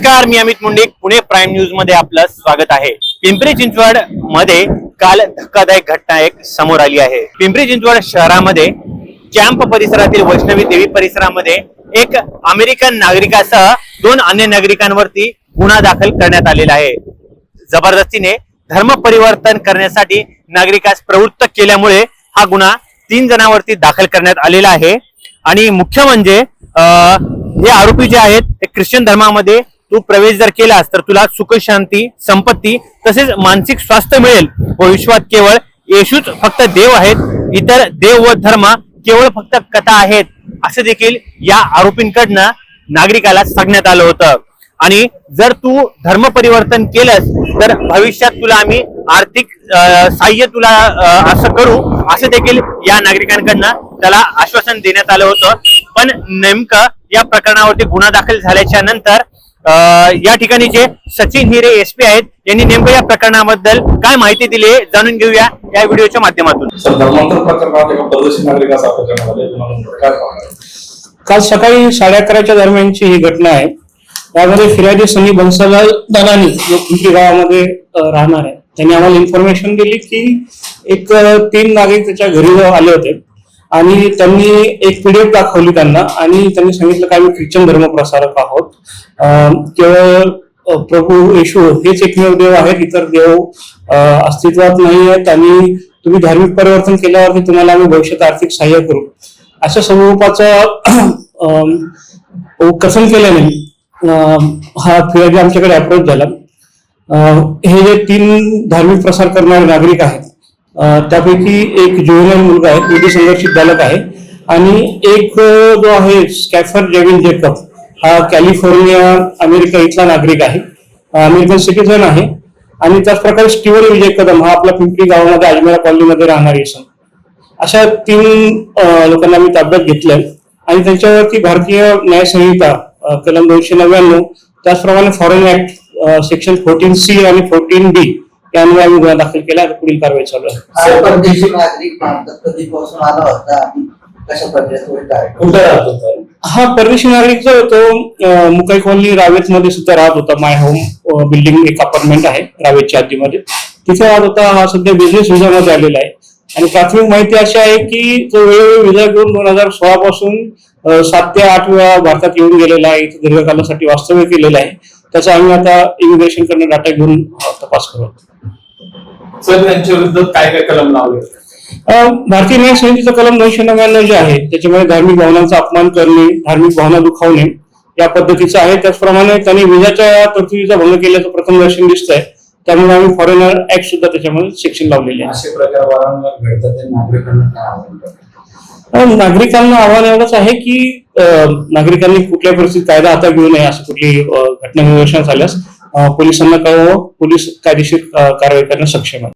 नमस्कार मी अमित मुंडे. पुणे प्राईम न्यूजमध्ये आपलं स्वागत आहे. पिंपरी चिंचवडमध्ये काल धक्कादायक घटना एक समोर आली आहे. पिंपरी चिंचवड शहरामध्ये कॅम्प परिसरातील वैष्णवी देवी परिसरामध्ये एक अमेरिकन नागरिकासह दोन अन्य नागरिकांवरती गुन्हा दाखल करण्यात आलेला आहे. जबरदस्तीने धर्म परिवर्तन करण्यासाठी नागरिकास प्रवृत्त केल्यामुळे हा गुन्हा तीन जणांवरती दाखल करण्यात आलेला आहे. आणि मुख्य म्हणजे अं, हे आरोपी जे आहेत ते ख्रिश्चन धर्मामध्ये तू प्रवेश जर केलास तर तुला सुख शांती संपत्ती तसेच मानसिक स्वास्थ्य मिळेल. व विश्वात केवळ येशूच फक्त देव आहेत इतर देव व धर्म केवळ फक्त कथा आहेत असं देखील या आरोपींकडनं नागरिकाला सांगण्यात आलं होतं. आणि जर तू धर्म परिवर्तन केलंस तर भविष्यात तुला आम्ही आर्थिक सहाय्य तुला असं करू असं देखील या नागरिकांकडनं त्याला आश्वासन देण्यात आलं होतं. पण नेमकं या प्रकरणावरती गुन्हा दाखल झाल्याच्यानंतर या ठिकाणी जे सचिन हिरे एसपी आहेत यांनी नेमकं या प्रकरणाबद्दल काय माहिती दिली आहे जाणून घेऊया या व्हिडिओच्या माध्यमातून. काल सकाळी साडे अकराच्या दरम्यानची ही घटना आहे. त्यामध्ये फिर्यादी सनी बन्सलाल दलानी जो पिंपरी गावामध्ये राहणार आहे. त्यांनी आम्हाला इन्फॉर्मेशन दिली की एक तीन नागरिक त्याच्या घरी आले होते. आणि त्यांनी एक पीडीएफ दाखवली त्यांना आणि त्यांनी सांगितलं की आम्ही ख्रिश्चन धर्म प्रसारक आहोत केवळ प्रभू येशू हेच एकमेव देव आहेत इतर देव अस्तित्वात नाही आहेत आणि तुम्ही धार्मिक परिवर्तन केल्यावरती तुम्हाला आम्ही भविष्यात आर्थिक सहाय्य करू. अशा स्वरूपाचं कथन केल्याने हा फिर्यादी आमच्याकडे अप्रोच झाला. हे जे तीन धार्मिक प्रसार करणारे नागरिक आहेत त्यापैकी एक ज्युनियर मुलगा आहे विधी संघर्षित बालक आहे. आणि एक जो आहे स्कॅफर जेविन जेकब हा कॅलिफोर्निया अमेरिका इथला नागरिक आहे. अमेरिकन सिटीझन आहे. आणि त्याच प्रकारे स्टीवन विजय कदम हा आपला पिंपरी गावामध्ये अजमेरा कॉलनीमध्ये राहणारी सण अशा तीन लोकांना मी ताब्यात घेतलंय. आणि त्यांच्यावरती भारतीय न्यायसंहिता कलम दोनशे नव्याण्णव त्याचप्रमाणे foreign act section fourteen C आणि फोर्टीन बी यामुळे आम्ही गुन्हा दाखल केला आता पुढील कारवाई चालू आहे. हा परदेशी नागरिक भारतात कधीपासून आला होता? आणि कशा प्रकारे तो काय कुठे राहत होता? हा परदेशी नागरिक जो तो मुकाई कॉलनी रावेत मध्ये सुद्धा राहत होता. माय होम बिल्डिंग एक अपार्टमेंट आहे रावेतच्या हद्दीमध्ये तिथे राहत होता. हा सध्या बिझनेस विजामध्ये आलेला आहे. आणि प्राथमिक माहिती अशी आहे की तो वेळोवेळी विजा घेऊन दोन हजार सोळा पासून सात ते आठ वेळा भारतात येऊन गेलेला आहे. दीर्घकालासाठी वास्तव्य केलेलं आहे. त्याचा आम्ही आता इमिग्रेशन कडनं डाटा घेऊन तपास करू. सर त्यांच्या विरुद्ध काय काय कलम लावले? भारतीय न्याय संहितेचं कलम दोनशे नव्याण्णव जे आहे त्याच्यामध्ये धार्मिक भावनांचा अपमान करणे धार्मिक भावना दुखावणे या पद्धतीचं आहे. त्याचप्रमाणे त्यांनी विजाच्या तरतुदीचा भंग केल्याचं प्रथम दर्शन दिसतंय. त्यामुळे आम्ही फॉरेनर ऍक्ट सुद्धा त्याच्यामध्ये सेक्शन लावलेले आहे असे प्रकार वारंवार घडतात नागरिकांना नागरिकांना आव्हान एवढंच आहे की नागरिकांनी कुठल्या परिस्थितीत कायदा हातात घेऊ नये असं कुठली घटना निदर्शनास आल्यास पोलिसांना कळवं पोलीस कायदेशीर कारवाई करण्यास सक्षम आहे.